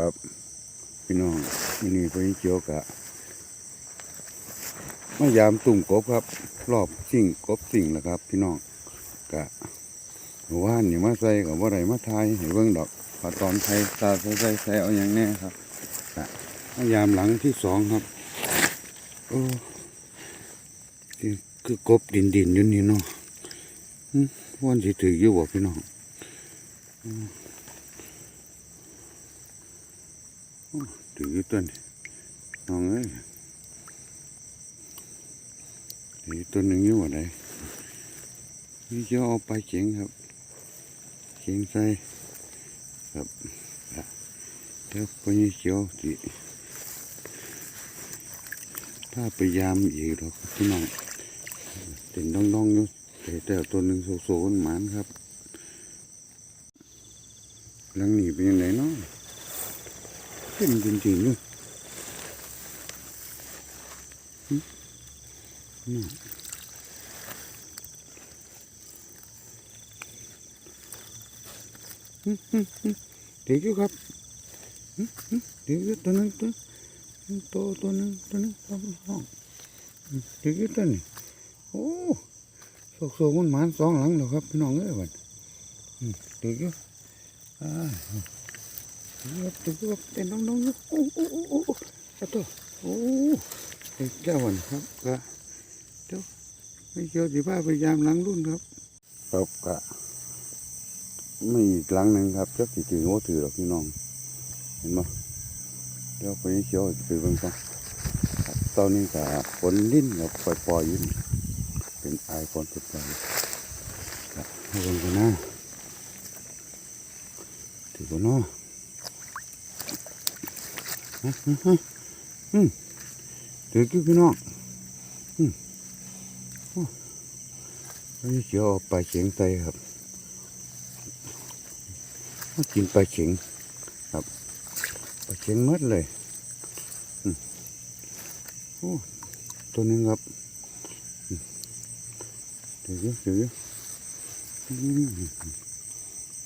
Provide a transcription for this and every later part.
ครับ พี่น้องมินี่พเจียวกะมายามตุ่มกบครับ รอบสิ่งกบสิ่งแหละครับ พี่น้องกะว่านนี่มาใส่กับว่าไรมาทายให้เบิ่งดอกพอตอนไทยตาใส่ใส่ใส่เอาอย่างแน่ครับกะมายามหลังที่สองครับโอ้คือกบดินดินอยู่นี่เนาะวันสิถืออยู่บ่พี่น้อง ถือต้นน้องเอ้ยถือต้นหนึ่งอยู่ว่าไดนี่จะเอาไปเขียงครับเขียงใส่ครับอะเดี๋ยวไปนี่เขียวสิถ้าไปยามอีกหรอกพี่น้องเต็นดองๆอยู่แต่แต่ตัวหนึ่งโซๆมันหมานครับหลังหนี้เป็นยังไงเนาะ ขึ้นจริงๆเลยเด็กอยู่ครับเด็กอยู่ตัวนึงตัวตัวตัวนึงตัวนึงครับห้องเด็กอยู่ตัวนี้โอ้โศกโศกมันหมานสองหลังแล้วครับพี่น้องเอ้ยวันเด็กอยู่อ่า เงียบตึกว่าเป็นน้องๆนะโอ้โอ้โอ้โอ้โอ้ขอโทษโอ้เด็กเจ้าวันครับก็เดี๋ยวไม่เกี่ยวสิบ้าพยายามล้างรุ่นครับครับก็ไม่อีกหลังหนึ่งครับจักสิถือว่าถือหรอกพี่น้อง เห็นไหมเดี๋ยวไปเขียวไปเบิ่งก่อนตอนนี้ก็ฝนลิ้นกับปล่อยๆอยู่นี่เป็นไอฝนสุดใจครับให้เบิ่งกันนะถือกันเนาะ อืมถือกี่พี่น้องอืมโอ้อันนี้เกี่ยวเอปลาเฉียงใส่ครับกินปลาเฉียงครับปลาเฉียงมัดเลยโอ้ตัวนึงครับอืมถืออยู่ถืออยู่อืม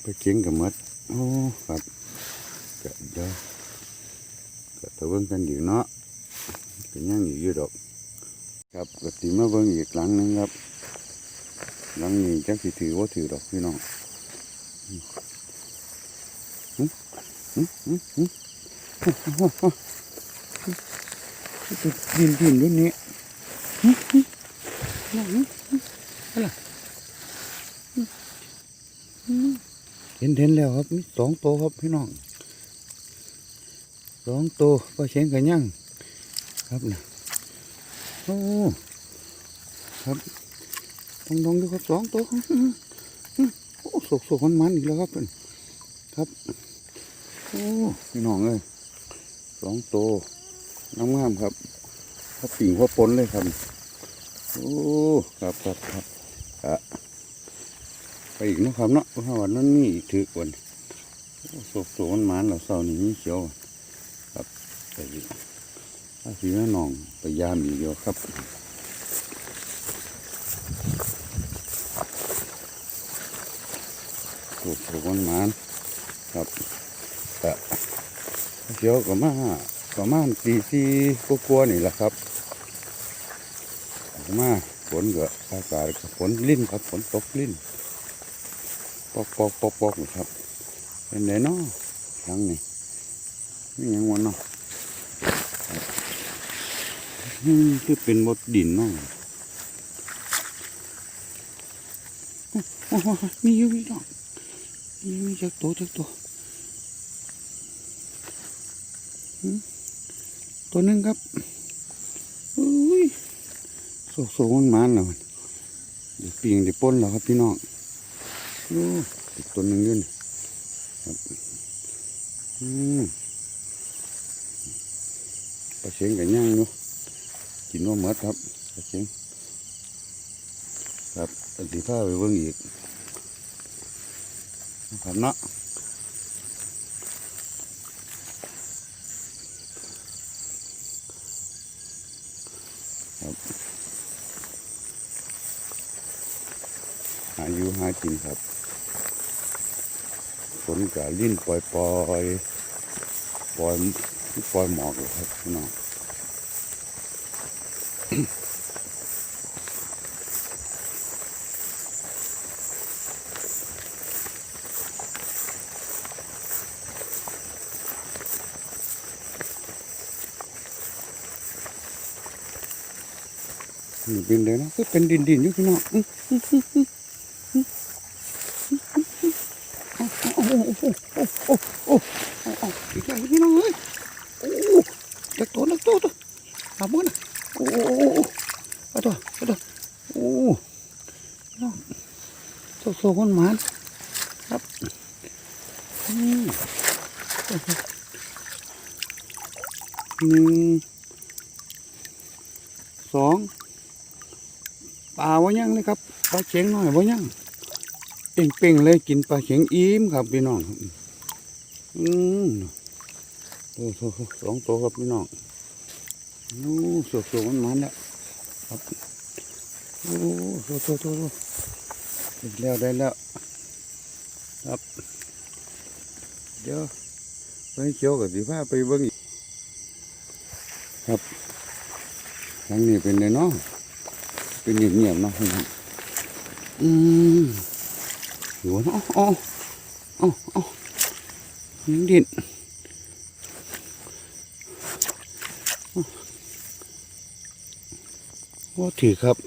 ปลาเฉียงกับมัดโอ้ครับก็เดี๋ยว ก็ตะเบิ่งกันอยู่เนาะเป็นยังอยู่ยู่ดอกครับก็สิมาเบิ่งอีกหลังนึงครับหลังนี้จักสิถือว่าถือดอกพี่น้องหึหึหึหึดินดินรุ่นนี้อะไรเห็นเห็นแล้วครับมีสองตัวครับพี่น้อง องตัวปลาเชงกันยังครับนะโอ้ครับต้องลองดูครับสองตัวโอ้สกสกมันมันอีกแล้วครับครับโอ้พี่น้องเอ้ยสองตัวงงามครับถ้าปิ่งหัวปนเลยครับโอ้ครับครับครับอะไปอีกนะครับเนาะเพราะวันนั้นนี่อีกถือกวันสกสกมันมันๆแล้วเสาร์นี้มีเขียว ไปอีกถ้าสีแม่น้องไปยามอีเดียวครับถูกถูกมันมันครับแต่เกี่ยวกับมาประมาณปีที่กลัวๆนี่แหละครับออกมาฝนก็อากาศฝนลิ้นครับฝนตกลิ้นปอกปอกปอกปอกครับเป็นไงเนาะหลังนี่นี่ยังวันเนาะอืม คือเป็นบดดินเนาะโอ้โหมีอยู่มีดอกมีมีจักตัวจักตัวตัวนึงครับอุ้ยโศกโศกมันมันแล้วเดี๋ยวปีงเดี๋ยวป้นแล้วครับพี่น้องโอ้อีกตัวนึงยู่นี่ครับอืมปลาเชียงกับย่างอยู่ กินว่าหมดครับโอเคครับอันที่ผ้าไปเบิ่งอีกนะครับเนาะครับหาอยู่หากินครับฝนกะลิ้นปล่อยๆปล่อยปล่อยหมอกเลยครับพี่น้อง นี่เป็นเลยนะก็เป็นดินดินอยู่พี่น้องอื้ออื้ออื้ออื้ออื้อโอ้โหโอ้โหโอ้โหโอ้โหโอ้โหดีใจพี่น้องเอ้ยโอ้โหเด็กตัวเด็กตัวตัวอาบุญนะโอ้โหโอ้โหเอาตัวเอาตัวโอ้โหน้องโซโซคนหมานครับอืมโอ้โหหนึ่งสอง ปลาว่ายังเลยครับปลาเข็งหน่อยว่ายังเป่งเป่งๆเลยกินปลาเข็งอิ่มครับพี่น้องอืมโอ้โหสองตัวครับพี่น้องโอ้สดสดมันมันแล้วครับโอ้สดสดสดได้แล้วได้แล้วครับ เดี๋ยวไปเขียวกับสีผ้าไปเบิ้งครับทางนี้เป็นไงเนาะ เป็นเงียบๆเนาะพี่น้องอืมอยู่เนาะอ๋ออ๋ออ๋อยังดินว่าถือครับ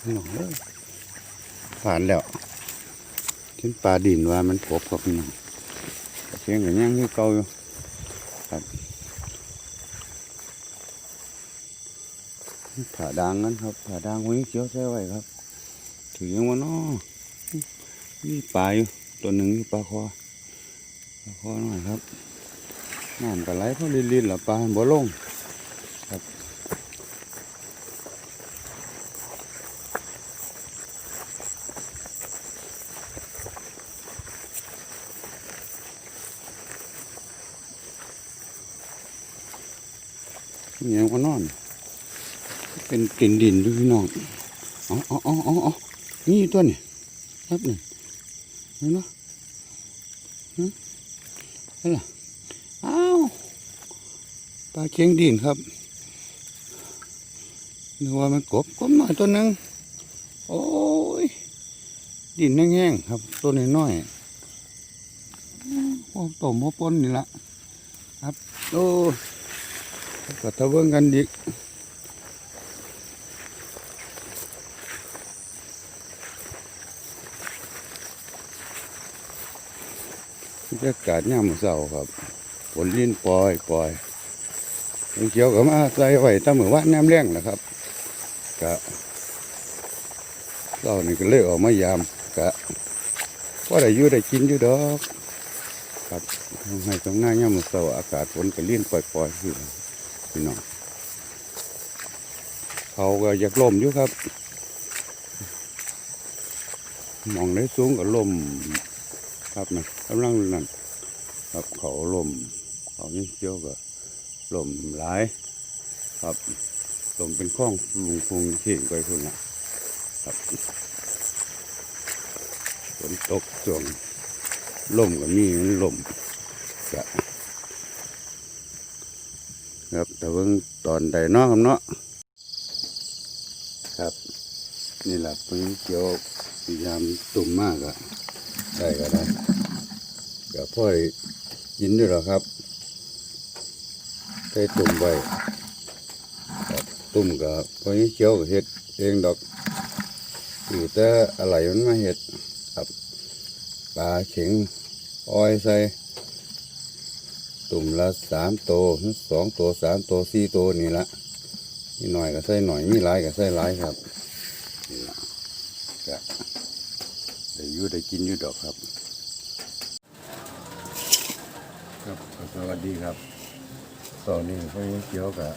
พี่น้องเอ้ยผ่านแล้วถึงปลาดินว่ามันพบกับพี่น้องเสียงกันยังที่เก่าอยู่ครับ ผ่าดางนั้นครับผ่าดางไว้เขียวใส่ไว้ครับ ถือยังว่าน้อนี่ปลาอยู่ตัวหนึ่งปลาคอปลาคอหน่อยครับน้ำก็ไหลเพราะลินๆหละปลาบ่ลงครับมีหยังว่านอน เป็นกลิ่นดินด้วยพี่น้องอ๋ออ๋ออ๋ออ๋ออ๋อนี่ตัวนี่ครับนี่เห็นไหมฮึอะไรอ้าวปลาเชียงดินครับนึกว่ามันกบกบหน่อยตัวหนึ่งโอ้ยดินแห้งๆครับ ตัวน้อยๆโอ้ต้มโมปนนี่ละครับโอ้ก็ตะเบิ่งกันดี บรรยากาศยามมื้อเช้าครับฝนลินปล่อยปล่อยมันเกี่ยวกับมาใส่ไว้ตั้งมือนว่าน้ำแรงนะครับกะเรานี่ก็เลยออกมายามกะว่าได้ยู่ได้กินอยู่ดอกครับให้ตรงหน้ายามเช้าอากาศฝนก็ลินปล่อยปล่อยอยู่พี่น้องเขาก็อยากลมอยู่ครับมองได้สูงก็ลม ครับนะกำลังนั่นครับเขาลมเขานี่เกี่ยวกับลมหลาย ครับลมเป็นข้องลุงคงเข่งไปพุ่นนะครับฝนตกช่วงลมก็มีลมกะครับแต่เพิ่งตอนใดเนาะครับเนาะครับ นี่แหละเพิ่งเกี่ยวพยายามตุ่มมากอะได้ก็ได้ เดี๋ยวพ่อได้ยินด้วยหรอครับได้ตุ่มไว้ตุ่มกับพอนี้เคี้ยวกับเห็ดเองดอกอยู่แต่อะไรมันมาเห็ดครับปลาเข็งอ้อยใส่ตุ่มละสามโตวสองตัวสามตัวสี่ตัวนี่ละนี่หน่อยก็ใส่หน่อยมีหลายก็ใส่หลายครับนี่ละก็ได้ยู่ได้กินอยู่ดอกครับ ครับ สวัสดีครับตอนนี้พ่อเขียวกับ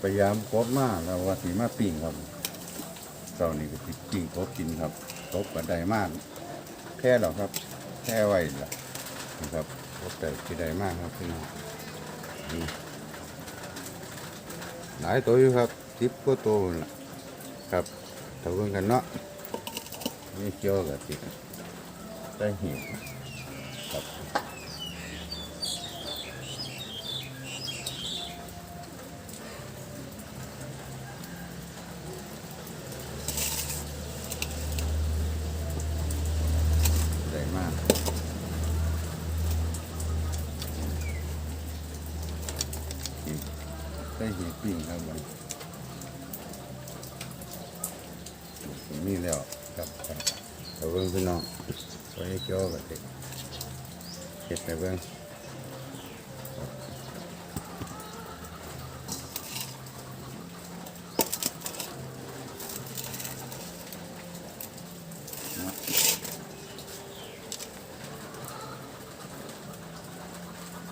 พยายามกบมาแล้วว่าสีมาปิ้งครับตอนนี้ก็สิปิ้งกบกินครับกบก็ไดมากแค่หรอครับ แค่ไว้ละนะครับกบแต่ที่ไดมากครับพี่น้องหลายตัวอยู่ครับทิปก็โตวนั่นะครับเท่ากันกันเนาะนี่เกี่ยวกับติดได้หิวครับ ส่หีบปิ้งครับมันมีแล้วครับครับเอาเบิ่งพี่น้องไว้เกี่ยวกับเด็กเก็บไปเบิ่ง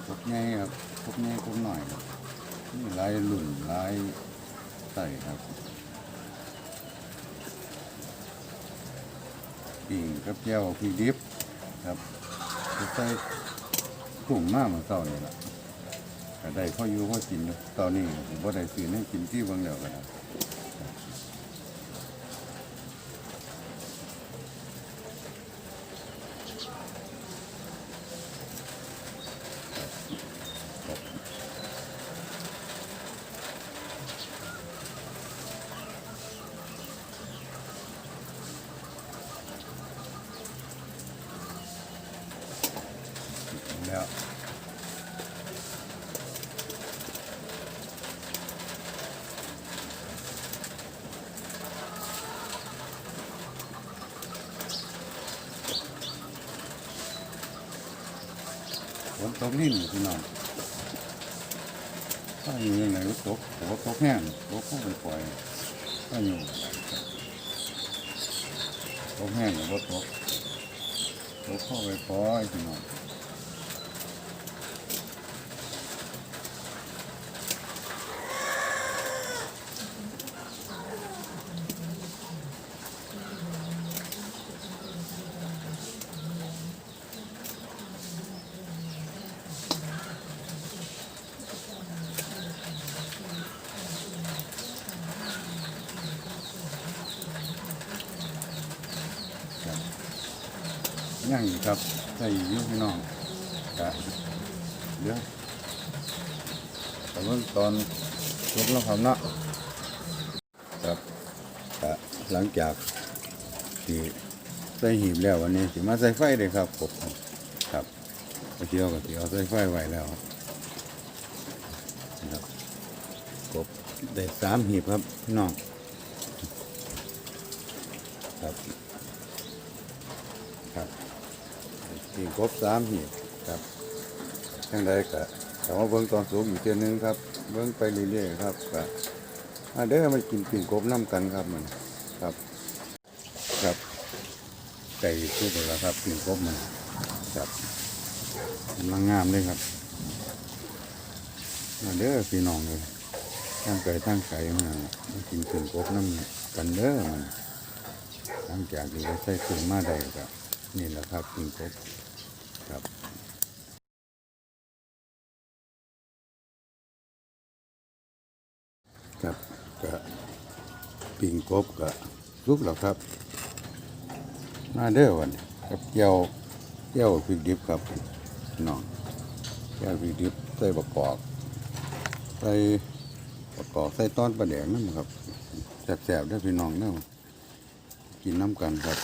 พวกใหญ่ครับพวกใหญ่พวกหน่อยครับ ลายหลุ่นลายใส่ครับปิ่งกับแก้วพี่ดิบครับใส่ถุงมากเหมือนเก่านี่ยละก็ได้พ่ออยู่พ่อกินตอนนี้ผมว่าได้ซื้อให้กินที่เบางเดียวกันนะ นตกนี่นี่พี่น้องถ้าอยู่ยังไงก็ตกหัวตกแห้งตกก็ไปปล่อยถ้าอยู่ตกแห้งหรือว่าตกตกเข้าไปปล่อยพี่น้อง ย่งครับใส่ยุ่พี่น้องกะเดี๋ยวแต่เมื่อตอนลุกแล้วครับเนาะครับกะหลังจากที่ใส่หีบแล้ววันนี้สิมาใส่ไฟเลยครับผมครับไปเที่ยวกับเที่ยวใส่ไฟไว้แล้วนะครับกบได้สามหีบครับพี่น้องครับ กิ่งครบสามหีบครับทั้งใดก็แต่ว่าเบิ้งตอนสูงอีกเทียนึงครับ เบิ้งไปเรื่อยๆครับก็มาเด้อมากินกิ่งครบน้ำกันครับมันครับครับไก่สุกแล้วครับกิ่งครบมันครับกำลังงามเลยครับมาเด้อพี่น้องเลยทั้งไก่ทั้งไก่มามากินกิ่งครบน้ำกันเด้อมันหลังจากที่ได้ใส่ถุงมาได้ก็นี่แหละครับปิ่งกบ ครับครับก็ปิ่งกบก็ลุกแล้วครับ มาเด้อวันนี้กับเจียวเจียวพริกดิบครับน้องเจียวพริกดิบใส่ประกอบใส่ประกอบใส่ต้อนปลาแดงนั่นครับแสบๆได้พี่น้องเนาะกินน้ำกันครับ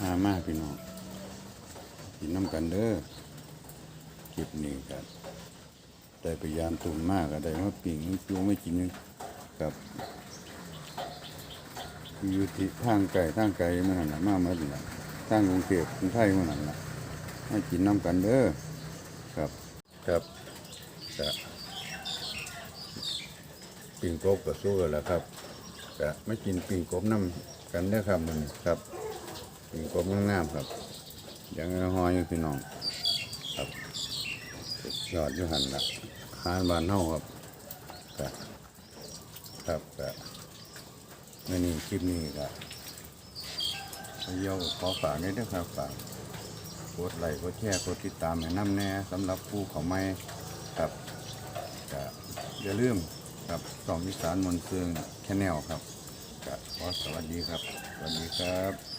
มามาพี่น้อง กินน้ำกันเด้อคลิปนี้ครับได้พยายามตุ่มมากก็ได้มาปิ่งมันจูไม่กินกับอยู่ที่ทางไก่ทางไก่มันนั่นน่ะมาเมื่อไหร่ทางกรุงเทพกรุงไทยมันนั่นน่ะให้กินน้ำกันเด้อครับครับจะปิ่งกบกับสู้กันแล้วครับก็ไม่กินปิ่งกบน้ำกันเด้อครับมันครับปิ่งกบงามๆครับ ย่างหอยอยู่พี่น้องครับยอดอยู่หันละหานบานเฮาครับก็ครับก็ไม่นี่คลิปนี้ก็เยี่ยวขอฝากนี่ด้วยครับฝากกดไลค์กดแชร์กดติดตามให้น้ำแน่สำหรับผู้เขาไม่ครับก็อย่าลืมครับสองมิสานมนต์เฟืองแชนแนลครับก็ขอสวัสดีครับ สวัสดีครับ